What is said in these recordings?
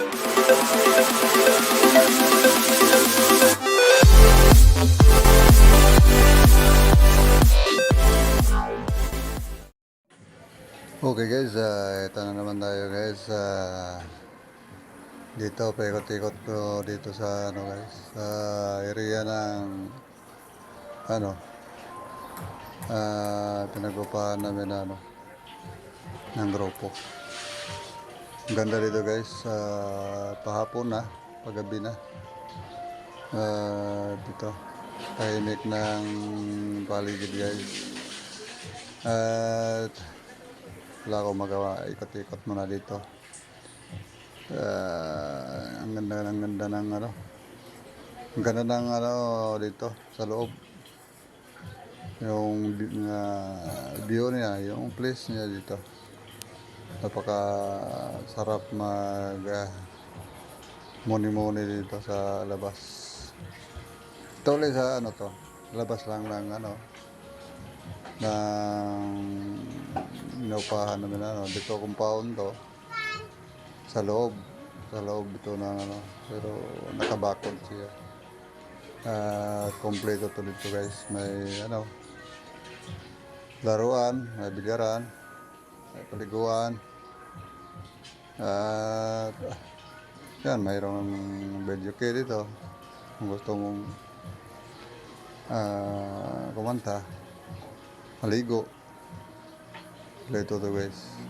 Okay guys, ah, ito na naman tayo guys. ah, dito, paikot-ikot ko dito sa ano guys, sa area ng ano, ah, pinagpupahan namin na, ano, ng grupo. Ganda dito guys, ah, pahapon na, paggabi na. Ah, dito, tahimik ng paligid guys. At wala akong magawa, ikot-ikot muna dito. Ah, ang ganda, ang ganda ng ano. Ang ganda ng ano dito sa loob. Yung nga view niya, yung place niya dito. Napaka sarap mag ah, muni-muni dito sa labas. Ito ulit sa ano to, labas lang ng ano, ng inupahan namin ano, dito compound to sa loob sa loob ito ng ano pero nakabakod siya. Ah kompleto to dito guys. May ano laruan may bilyaran may paliguan at yan mayroong video kay dito. Kung gusto mong ah kumanta maligo. Ito to guys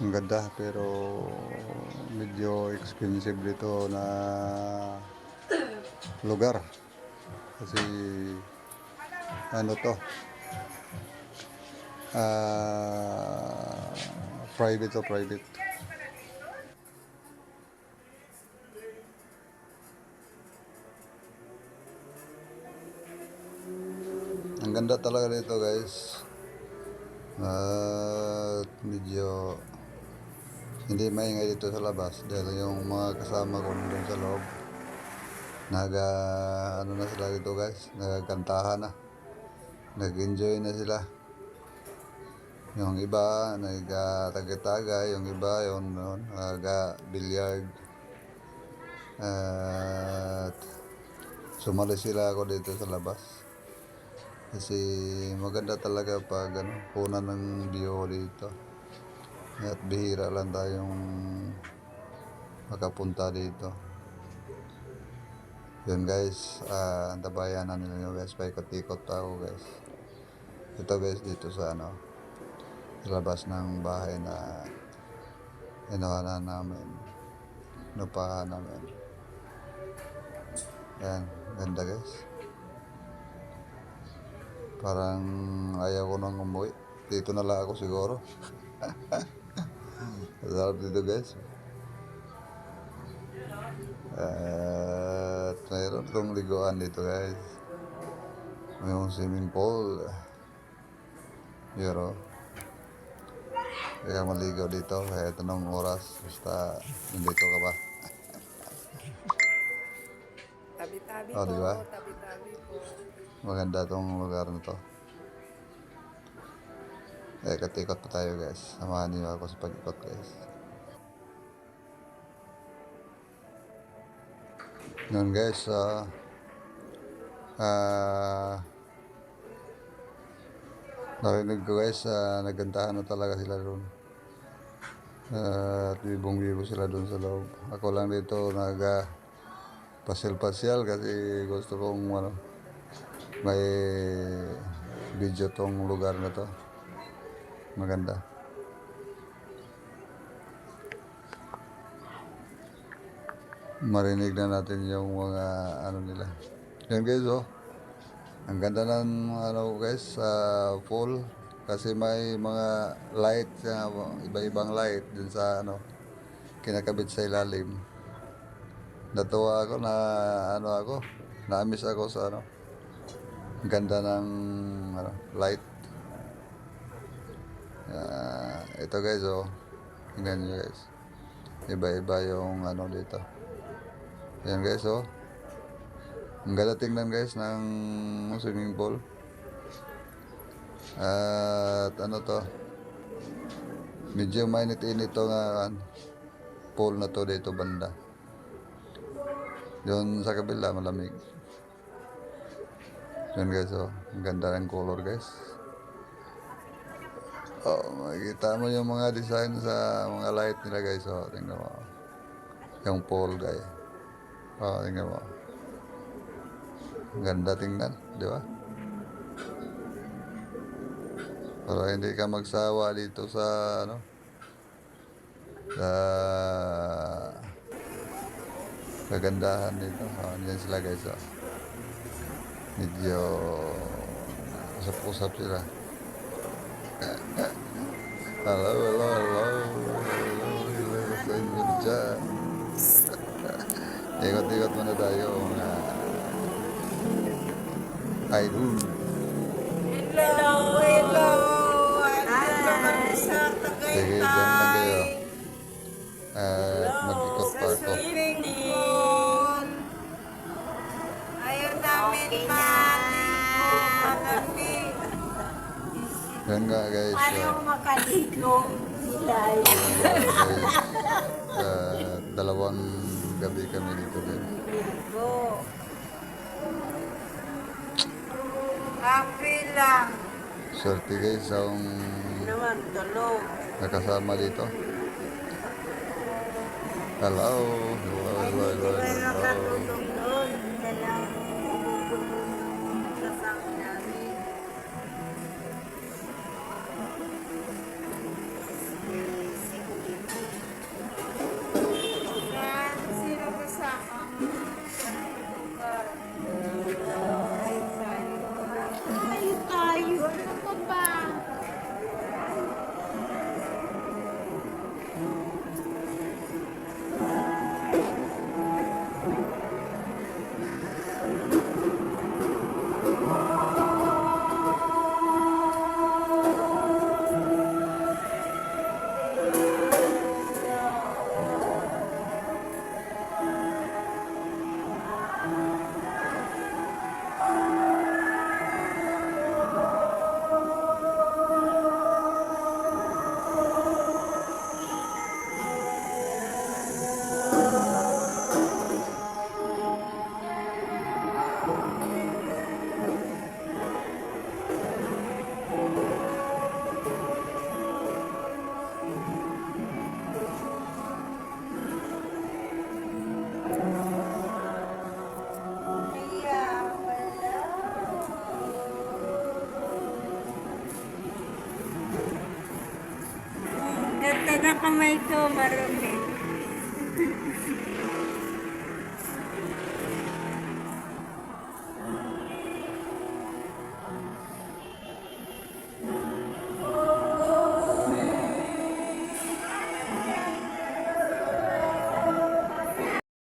ang ganda pero medyo expensive dito na lugar. Kasi ano to? Ah private to private. Ang ganda talaga nito guys. At medyo hindi maingay dito sa labas dahil yung mga kasama ko nandun sa loob. Naga ano na sila dito guys? Nagakantahan na. Nag-enjoy na sila yung iba nagtagay-tagay yung iba yung yun, naga billiard at sumali sila ako dito sa labas kasi maganda talaga pag ano, punan ng view dito. At bihira lang tayong makapunta dito. Yun guys, ah antabayan na nila guys, paikot-ikot pa ako guys. Ito guys dito sa ano, labas ng bahay na inuha namin. Nupahan namin. Yan, ganda guys. Parang ayaw ko nang umuwi. Dito na lang ako siguro. Sarap dito guys. At mayroon itong liguan dito guys. May yung swimming pool. Pero kaya maligaw dito kahit anong oras basta nandito ka ba Tabi-tabi Oh, po, di ba? tabi-tabi po. Maganda tong lugar na to. Eh, katikot pa tayo guys. Samahan niyo ako sa pag-ikot guys. Ngayon guys, ah ah narinig ko guys, ah, nagandahan na talaga sila doon. at bibong-bibo sila doon sa loob. Ako lang dito nag ah, pasyal-pasyal kasi gusto kong ano, may video tong lugar na to. Maganda. Marinig na natin yung mga ano nila. Yan guys oh. Ang ganda ng ano guys sa pool kasi may mga light uh, iba-ibang light dun sa ano kinakabit sa ilalim. Natuwa ako na ano ako, na-miss ako sa ano ang ganda ng ano, light. Ah, ito guys oh. Tingnan nyo guys. Iba-iba yung ano dito. Yan guys oh. Ang ganda tingnan guys ng swimming pool. At ano to? Medyo mainit-init to nga kan. pole na to dito banda. Doon sa kabila malamig. Yan guys, oh. Ang ganda ng color guys. Oh, makikita mo yung mga design sa mga light nila guys. Oh, tingnan mo. Yung pole guys. Oh, tingnan mo. Ganda tingnan, di ba? Para hindi ka magsawa dito sa ano sa kagandahan dito. Oh, yan sila guys. Oh. Medyo usap-usap sila. Hello, hello, hello. Hello sa inyo dyan. Muna tayo mga idol. Hello! Hello! Hello sa Sige, dyan lang kayo. At mag-ikot pa ako. Ayaw namin malamig. Yan nga guys. Ayaw Uh, makaligo sila. uh, dalawang gabi kami dito guys. Happy lang. Swerte guys ang Naman tulog. nakasama dito. Hello. Hello, hello, hello, May hello. nakatulog doon. Ganda na kamay ko, marumi.